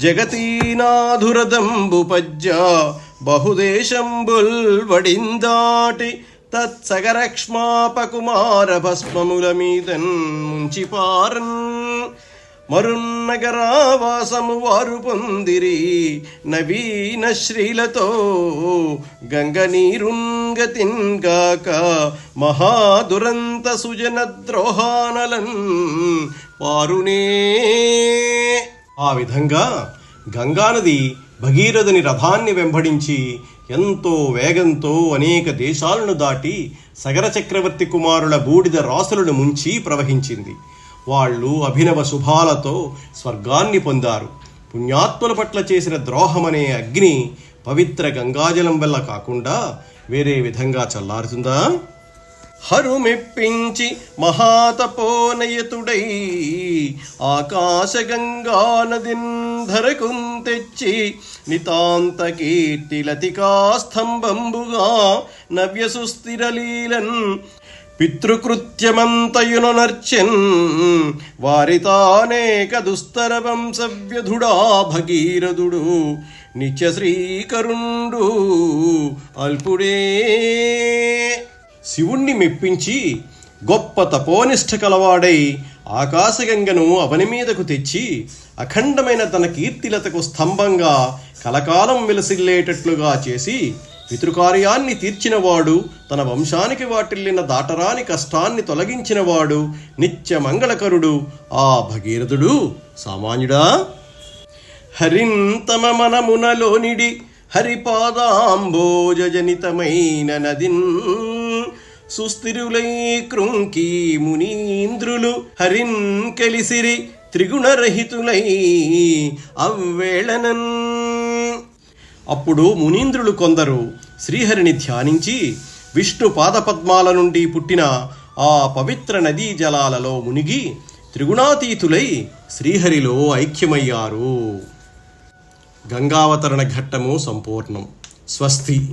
జగతీనాధురదంబు పజ్జ బహుదేశంబుల్ వడిందాటి తత్సగరక్ష్మాపకుమార భస్మముల మీదన్ ముంచిపారన్ మరున్నగరావాసము వారు పొందిరి నవీన శ్రీలతో గంగ నీరుంగతిన్గాక మహాదురంత సుజన ద్రోహానలన్ పారునే ఆ విధంగా గంగానది భగీరథుని రథాన్ని వెంబడించి ఎంతో వేగంతో అనేక దేశాలను దాటి సగర చక్రవర్తి కుమారుల బూడిద రాసులను ముంచి ప్రవహించింది. వాళ్ళు అభినవ శుభాలతో స్వర్గాన్ని పొందారు. పుణ్యాత్ముల పట్ల చేసిన ద్రోహమనే అగ్ని పవిత్ర గంగాజలం వల్ల కాకుండా వేరే విధంగా చల్లారుతుందా? హరుమెప్పించి మహాతపోనయతుడై ఆకాశగంగా గంగా తెచ్చి నితాంత కీర్తిలతికా స్తంభంబుగా నవ్య సుస్థిరలీలన్ పితృకృత్యమంతయును వారితానేక దుస్తర వంశవ్యధుడా భగీరథుడు నిత్య శ్రీకరుండు అల్పుడే. శివుణ్ణి మెప్పించి గొప్ప తపోనిష్ట కలవాడై ఆకాశగంగను అవని మీదకు తెచ్చి అఖండమైన తన కీర్తిలతకు స్తంభంగా కలకాలం విలసిల్లేటట్లుగా చేసి పితృకార్యాన్ని తీర్చినవాడు తన వంశానికి వాటిల్లిన దాటరాని కష్టాన్ని తొలగించినవాడు నిత్య మంగళకరుడు ఆ భగీరథుడు. సామాన్యుడా హరింతమ మనమునలోనిడి హరిపాదాంబోజనితమైన నదిన్ సుస్థిరులై కృంకి మునీంద్రులు హరిన్ కలిసిరి త్రిగుణరహితులై అవ్వేళనన్. అప్పుడు మునీంద్రులు కొందరు శ్రీహరిని ధ్యానించి విష్ణు పాదపద్మాల నుండి పుట్టిన ఆ పవిత్ర నదీ జలాలలో మునిగి త్రిగుణాతీతులై శ్రీహరిలో ఐక్యమయ్యారు. గంగావతరణ ఘట్టము సంపూర్ణం. స్వస్తి.